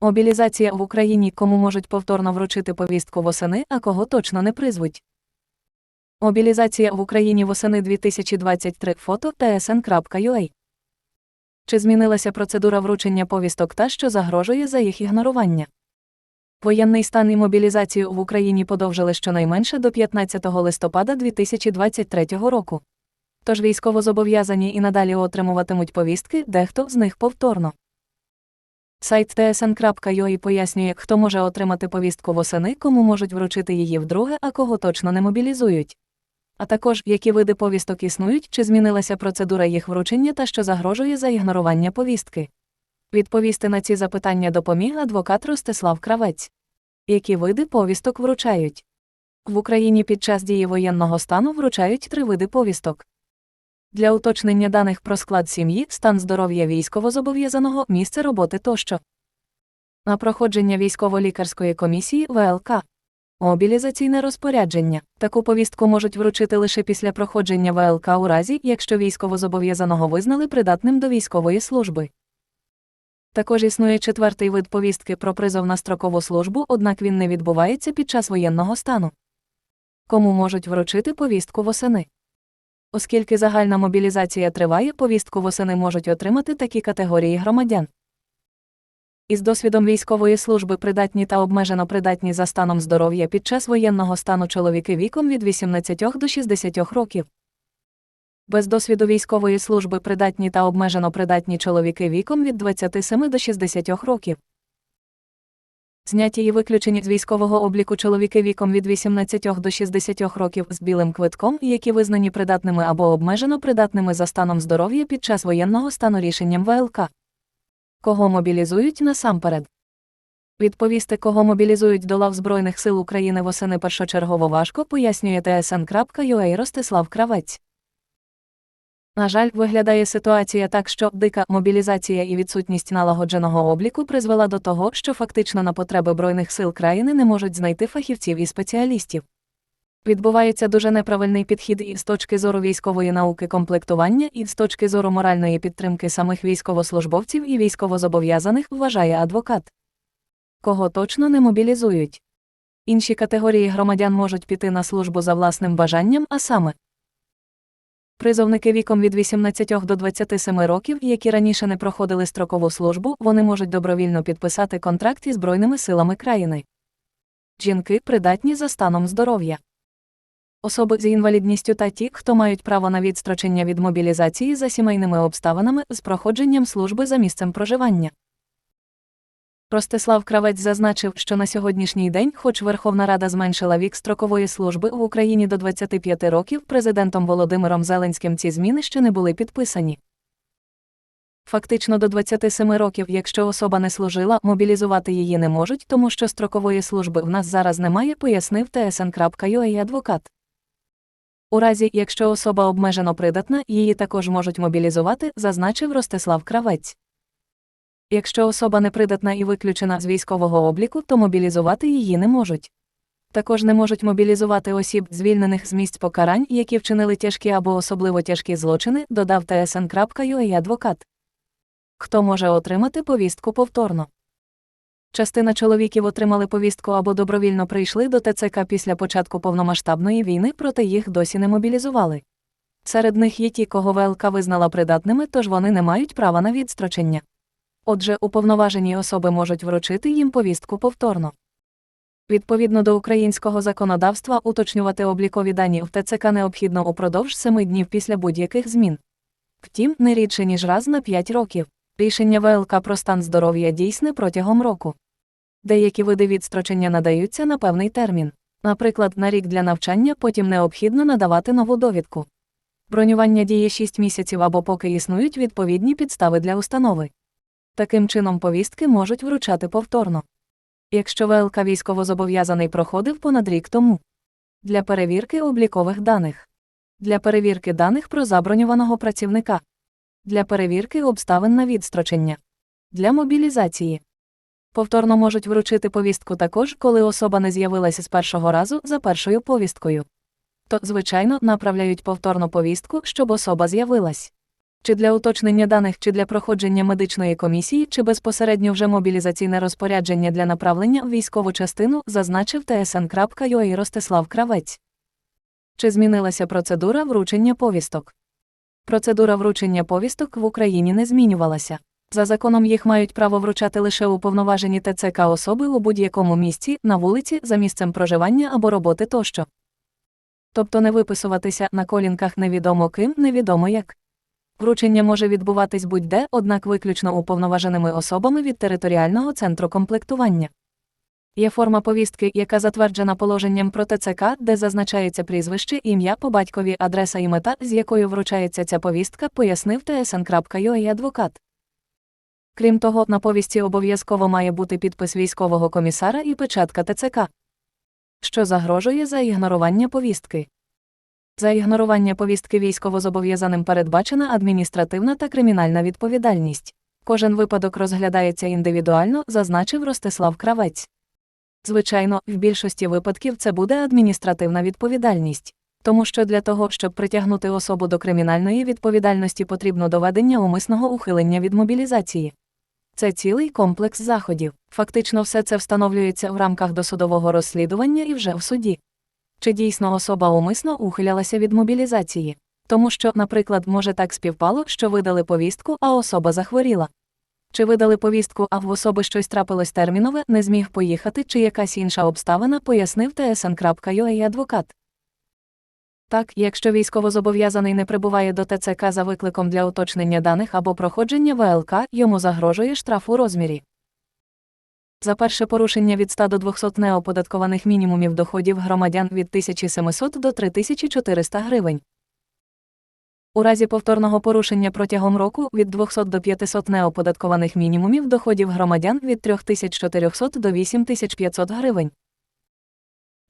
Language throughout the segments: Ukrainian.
Мобілізація в Україні кому можуть повторно вручити повістку восени, а кого точно не призвуть. Мобілізація в Україні восени 2023 фото tsn.ua Чи змінилася процедура вручення повісток та що загрожує за їх ігнорування? Воєнний стан і мобілізацію в Україні подовжили щонайменше до 15 листопада 2023 року. Тож військовозобов'язані і надалі отримуватимуть повістки, дехто з них повторно. Сайт tsn.ua пояснює, хто може отримати повістку восени, кому можуть вручити її вдруге, а кого точно не мобілізують. А також, які види повісток існують, чи змінилася процедура їх вручення та що загрожує за ігнорування повістки. Відповісти на ці запитання допоміг адвокат Ростислав Кравець. Які види повісток вручають? В Україні під час дії воєнного стану вручають три види повісток. Для уточнення даних про склад сім'ї, стан здоров'я військовозобов'язаного, місце роботи тощо. На проходження військово-лікарської комісії ВЛК. Мобілізаційне розпорядження. Таку повістку можуть вручити лише після проходження ВЛК у разі, якщо військовозобов'язаного визнали придатним до військової служби. Також існує четвертий вид повістки про призов на строкову службу, однак він не відбувається під час воєнного стану. Кому можуть вручити повістку восени? Оскільки загальна мобілізація триває, повістку восени можуть отримати такі категорії громадян. Із досвідом військової служби придатні та обмежено придатні за станом здоров'я під час воєнного стану чоловіки віком від 18 до 60 років. Без досвіду військової служби придатні та обмежено придатні чоловіки віком від 27 до 60 років. Зняті і виключені з військового обліку чоловіки віком від 18 до 60 років з білим квитком, які визнані придатними або обмежено придатними за станом здоров'я під час воєнного стану рішенням ВЛК. Кого мобілізують насамперед? Відповісти, кого мобілізують до лав Збройних сил України восени першочергово важко, пояснює tsn.ua Ростислав Кравець. На жаль, виглядає ситуація так, що дика мобілізація і відсутність налагодженого обліку призвела до того, що фактично на потреби Збройних сил країни не можуть знайти фахівців і спеціалістів. Відбувається дуже неправильний підхід і з точки зору військової науки комплектування, і з точки зору моральної підтримки самих військовослужбовців і військовозобов'язаних, вважає адвокат. Кого точно не мобілізують. Інші категорії громадян можуть піти на службу за власним бажанням, а саме Призовники віком від 18 до 27 років, які раніше не проходили строкову службу, вони можуть добровільно підписати контракт із Збройними силами країни. Жінки придатні за станом здоров'я. Особи з інвалідністю та ті, хто мають право на відстрочення від мобілізації за сімейними обставинами з проходженням служби за місцем проживання. Ростислав Кравець зазначив, що на сьогоднішній день, хоч Верховна Рада зменшила вік строкової служби в Україні до 25 років, президентом Володимиром Зеленським ці зміни ще не були підписані. Фактично до 27 років, якщо особа не служила, мобілізувати її не можуть, тому що строкової служби в нас зараз немає, пояснив tsn.ua адвокат. У разі, якщо особа обмежено придатна, її також можуть мобілізувати, зазначив Ростислав Кравець. Якщо особа непридатна і виключена з військового обліку, то мобілізувати її не можуть. Також не можуть мобілізувати осіб, звільнених з місць покарань, які вчинили тяжкі або особливо тяжкі злочини, додав tsn.ua адвокат. Хто може отримати повістку повторно? Частина чоловіків отримали повістку або добровільно прийшли до ТЦК після початку повномасштабної війни, проте їх досі не мобілізували. Серед них є ті, кого ВЛК визнала придатними, тож вони не мають права на відстрочення. Отже, уповноважені особи можуть вручити їм повістку повторно. Відповідно до українського законодавства, уточнювати облікові дані в ТЦК необхідно упродовж семи днів після будь-яких змін. Втім, не рідше ніж раз на 5 років. Рішення ВЛК про стан здоров'я дійсне протягом року. Деякі види відстрочення надаються на певний термін. Наприклад, на рік для навчання потім необхідно надавати нову довідку. Бронювання діє 6 місяців або поки існують відповідні підстави для установи. Таким чином повістки можуть вручати повторно. Якщо ВЛК військовозобов'язаний проходив понад рік тому. Для перевірки облікових даних. Для перевірки даних про заброньованого працівника. Для перевірки обставин на відстрочення. Для мобілізації. Повторно можуть вручити повістку також, коли особа не з'явилася з першого разу за першою повісткою. То, звичайно, направляють повторну повістку, щоб особа з'явилась. Чи для уточнення даних, чи для проходження медичної комісії, чи безпосередньо вже мобілізаційне розпорядження для направлення в військову частину, зазначив tsn.ua Ростислав Кравець. Чи змінилася процедура вручення повісток? Процедура вручення повісток в Україні не змінювалася. За законом їх мають право вручати лише уповноважені ТЦК особи у будь-якому місці, на вулиці, за місцем проживання або роботи тощо. Тобто не виписуватися на колінках невідомо ким, невідомо як. Вручення може відбуватись будь-де, однак виключно уповноваженими особами від територіального центру комплектування. Є форма повістки, яка затверджена положенням про ТЦК, де зазначається прізвище, ім'я по батькові, адреса і мета, з якою вручається ця повістка, пояснив tsn.ua адвокат. Крім того, на повісті обов'язково має бути підпис військового комісара і печатка ТЦК, що загрожує за ігнорування повістки. За ігнорування повістки військовозобов'язаним передбачена адміністративна та кримінальна відповідальність. Кожен випадок розглядається індивідуально, зазначив Ростислав Кравець. Звичайно, в більшості випадків це буде адміністративна відповідальність. Тому що для того, щоб притягнути особу до кримінальної відповідальності, потрібно доведення умисного ухилення від мобілізації. Це цілий комплекс заходів. Фактично, все це встановлюється в рамках досудового розслідування і вже в суді. Чи дійсно особа умисно ухилялася від мобілізації? Тому що, наприклад, може так співпало, що видали повістку, а особа захворіла. Чи видали повістку, а в особи щось трапилось термінове, не зміг поїхати, чи якась інша обставина, пояснив tsn.ua адвокат. Так, якщо військовозобов'язаний не прибуває до ТЦК за викликом для уточнення даних або проходження ВЛК, йому загрожує штраф у розмірі. За перше порушення від 100 до 200 неоподаткованих мінімумів доходів громадян від 1700 до 3400 гривень. У разі повторного порушення протягом року від 200 до 500 неоподаткованих мінімумів доходів громадян від 3400 до 8500 гривень.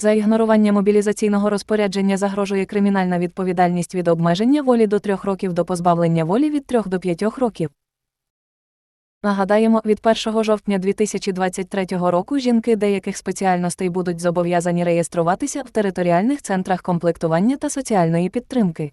За ігнорування мобілізаційного розпорядження загрожує кримінальна відповідальність від обмеження волі до 3 років до позбавлення волі від 3 до 5 років. Нагадаємо, від 1 жовтня 2023 року жінки деяких спеціальностей будуть зобов'язані реєструватися в територіальних центрах комплектування та соціальної підтримки.